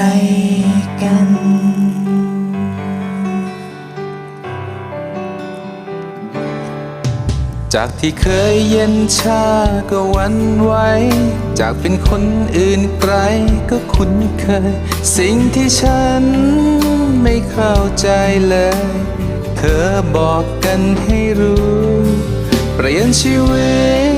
ไกลกัน จากที่เคยเย็นชาก็วันไหว จากเป็นคนอื่นไกลก็คุ้นเคย สิ่งที่ฉันไม่เข้าใจเลย เธอบอกกันให้รู้ เปลี่ยนชีวิต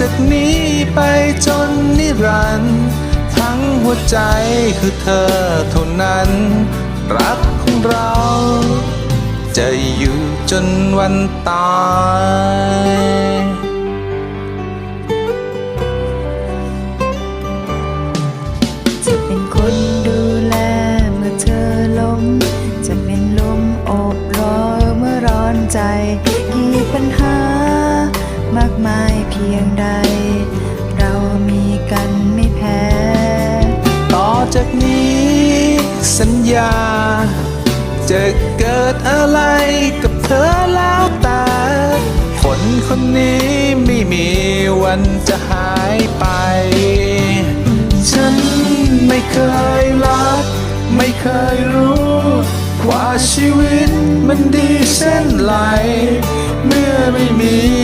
จากนี้ไปจนนิรันดร์ทั้งหัวใจคือเธอเท่านั้น รักของเรา จะอยู่จนวันตาย มากมายเพียงใด เรามีกันไม่แพ้ ต่อจากนี้ สัญญา จะเกิดอะไรกับเธอแล้วแต่คนคนนี้ไม่มีวันจะหายไป ฉันไม่เคยรัก ไม่เคยรู้ ว่าชีวิตมันดีเช่นไร เมื่อไม่มี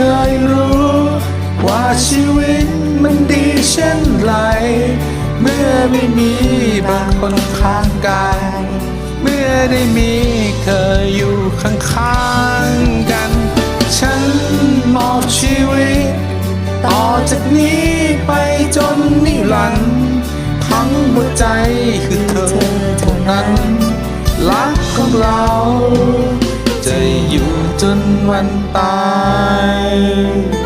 เคยรู้ ว่าชีวิตมันดีเช่นไร เมื่อไม่มีบางคนข้างกาย เมื่อได้มีเธออยู่ข้างๆกัน ฉันมอบชีวิต ต่อจากนี้ไปจนนิรันดร์ทั้งหัวใจคือเธอเท่านั้นรักของเรา อยู่จนวันตาย